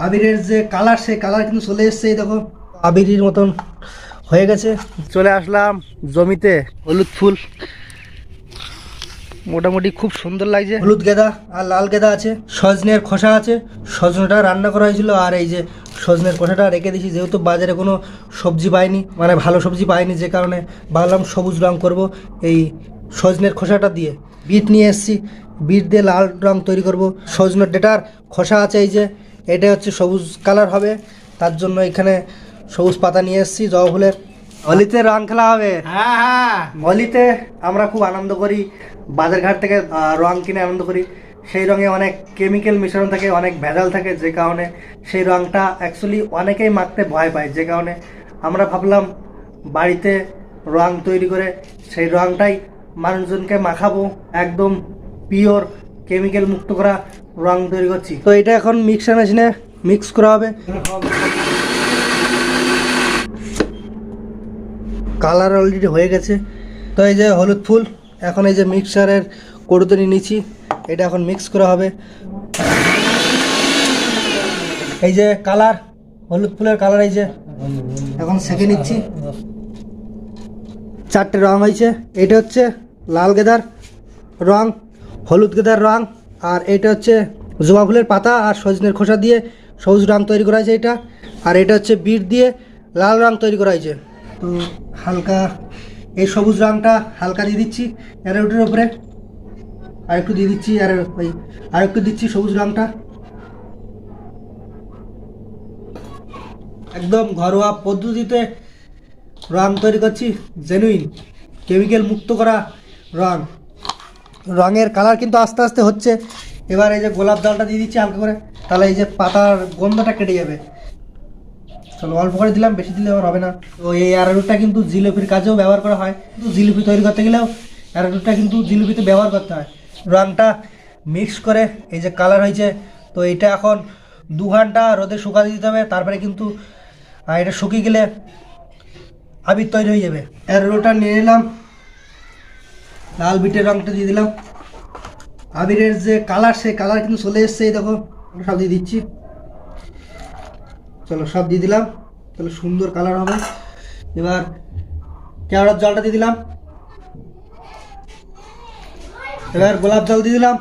আবিরের যে কালার সেই কালার কিন্তু চলে এসছে দেখো, আবিরের মতন হয়ে গেছে। চলে আসলাম জমিতে, হলুদ ফুল। মোটামুটি খুব সুন্দর লাগছে। হলুদ গেঁদা আর লাল গেঁদা আছে, সজনের খোসা আছে। সজনেটা রান্না করা হয়েছিল, আর এই যে সজনের খোসাটা রেখে দিয়েছি, যেহেতু বাজারে কোনো সবজি পাইনি মানে ভালো সবজি পাইনি, যে কারণে ভাবলাম সবুজ রং করব এই সজনের খোসাটা দিয়ে। বিট নিয়ে এসেছি, বিট দিয়ে লাল রং তৈরি করব। সজনের ডেটার খোসা আছে এই যে এটা হচ্ছে সবুজ কালার হবে। তার জন্য এখানে সবুজ পাতা নিয়ে এসেছি জবা ফুলের। হোলিতে রং খেলা হবে। হ্যাঁ হ্যাঁ। হোলিতে আমরা খুব আনন্দ করি বাজারঘাট থেকে রং কিনে আনন্দ করি। সেই রঙে অনেক কেমিক্যাল মিশ্রণ থাকে অনেক ভেজাল থাকে যে কারণে সেই রংটা অ্যাকচুয়ালি অনেকেই মাখতে ভয় পায়। যে কারণে আমরা ভাবলাম বাড়িতে রং তৈরি করে সেই রংটাই মানুষজনকে মাখাবো একদম পিওর কেমিক্যাল মুক্ত করা রং তৈরি করছি। তো এটা এখন মিক্সার মেশিনে মিক্স করা হবে। কালার অলরেডি হয়ে গেছে। তো এই যে হলুদ ফুল, এখন এই যে মিক্সারের কড়ুতে নিয়ে নিচ্ছি। এটা এখন মিক্স করা হবে। এই যে কালার হলুদ ফুলের কালার এই যে। এখন সেকে নিচ্ছি। চারটে রং হয়েছে। এটা হচ্ছে লাল গেদার রং। হলুদ গেদার রং, আর এটা হচ্ছে জবা ফুলের পাতা আর সজনের খোসা দিয়ে সবুজ রং তৈরি করা হয়েছে এটা। আর এটা হচ্ছে বিট দিয়ে লাল রং তৈরি করা হয়েছে। তো হালকা এই সবুজ রংটা হালকা দিয়ে দিচ্ছি অ্যারোটের উপরে। আর একটু দিয়ে দিচ্ছি আর ওই, আর একটু দিচ্ছি সবুজ রংটা। একদম ঘরোয়া পদ্ধতিতে রং তৈরি করছি জেনুইন কেমিক্যাল মুক্ত করা রং। রঙের কালার কিন্তু আস্তে আস্তে হচ্ছে। এবার এই যে গোলাপ জলটা দিয়ে দিচ্ছি হালকা করে, তাহলে এই যে পাতার গন্ধটা কেটে যাবে। চলো অল্প করে দিলাম, বেশি দিলে আবার হবে না। তো এই অ্যারারুটটা কিন্তু জিলিপির কাজেও ব্যবহার করা হয়। কিন্তু জিলিপি তৈরি করতে গেলেও অ্যারারুটটা কিন্তু জিলিপিতে ব্যবহার করতে হয়। রঙটা মিক্স করে এই যে কালার হয়েছে, তো এটা এখন দু ঘণ্টা রোদে শুকাতে দিতে হবে, তারপরে কিন্তু এটা শুকিয়ে গেলে আবির তৈরি হয়ে যাবে। অ্যারারুটটা নিয়ে নিলাম। লাল বিটের রঙটা দিয়ে দিলাম। আবিরের যে কালার, সেই কালার কিন্তু চলে এসছে, এই দেখো সব দিয়ে দিচ্ছি। চলো, সব দিয়ে দিলাম। তাহলে সুন্দর কালার হবে। এবার কেওড়ার জলটা দিয়ে দিলাম। এবার গোলাপ জল দিয়ে দিলাম।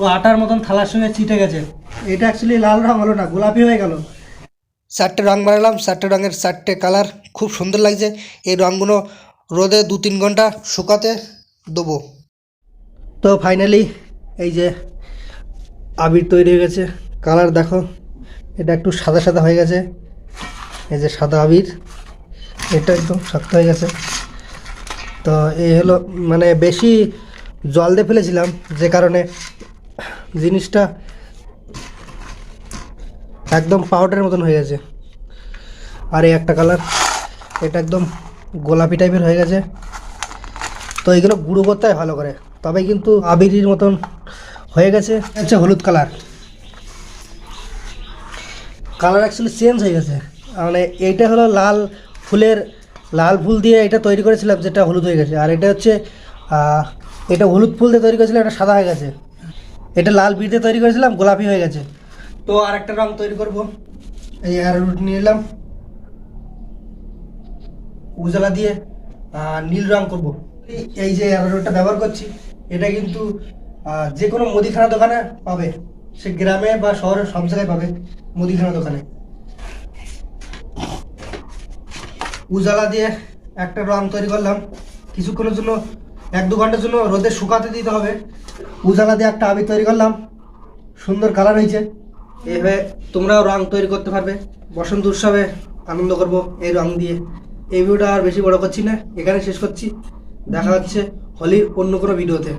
ও আটার মতন থালার সঙ্গে চিটে গেছে। এটা অ্যাকচুয়ালি লাল রং হলো না, গোলাপি হয়ে গেল। চারটে রং বানালাম, চারটে রঙের চারটে কালার, খুব সুন্দর লাগছে। এই রঙগুলো রোদে দু তিন ঘণ্টা শুকাতে দেবো। তো ফাইনালি এই যে আবির তৈরি হয়ে গেছে। কালার দেখো, এটা একটু সাদা সাদা হয়ে গেছে। এই যে সাদা আবির, এটা একদম শক্ত হয়ে গেছে। তো এই হলো মানে বেশি জল দিয়ে ফেলেছিলাম, যে কারণে জিনিসটা একদম পাউডারের মতন হয়ে গেছে। আর এই একটা কালার এটা একদম গোলাপি টাইপের হয়ে গেছে। তো এগুলো গুঁড়ো করতে ভালো করে। তবে কিন্তু আবিরির মতন হয়ে গেছে। হচ্ছে হলুদ কালার কালার অ্যাকচুয়ালি চেঞ্জ হয়ে গেছে। মানে এইটা হলো লাল ফুলের, লাল ফুল দিয়ে এটা তৈরি করেছিলাম যেটা হলুদ হয়ে গেছে। আর এটা হচ্ছে এটা হলুদ ফুল দিয়ে তৈরি করেছিলাম, এটা সাদা হয়ে গেছে। এটা লাল বিট দিয়ে তৈরি করেছিলাম, গোলাপি হয়ে গেছে। তো আর একটা রং তৈরি করব। এই অ্যারোরুট নিয়ে এলাম উজালা দিয়ে নীল রং করব। এই- যে অ্যারোরুটটা ব্যবহার করছি, এটা কিন্তু যে কোনো মুদিখানা দোকানে পাবে। সে গ্রামে বা শহরে সব জায়গায় পাবে মুদিখানা দোকানে। উজালা দিয়ে একটা রং তৈরি করলাম। কিছুক্ষণের জন্য, এক দু ঘণ্টার জন্য রোদে শুকাতে দিতে হবে। উজালা দিয়ে একটা আবির তৈরি করলাম। সুন্দর কালার হয়েছে। এভাবে তোমরাও রং তৈরি করতে পারবে। বসন্ত উৎসবে আনন্দ করব এই রং দিয়ে। এই ভিডিওটা আর বেশি বড় করছি না এখানে শেষ করছি। দেখা হচ্ছে হোলির অন্য কোনো ভিডিওতে।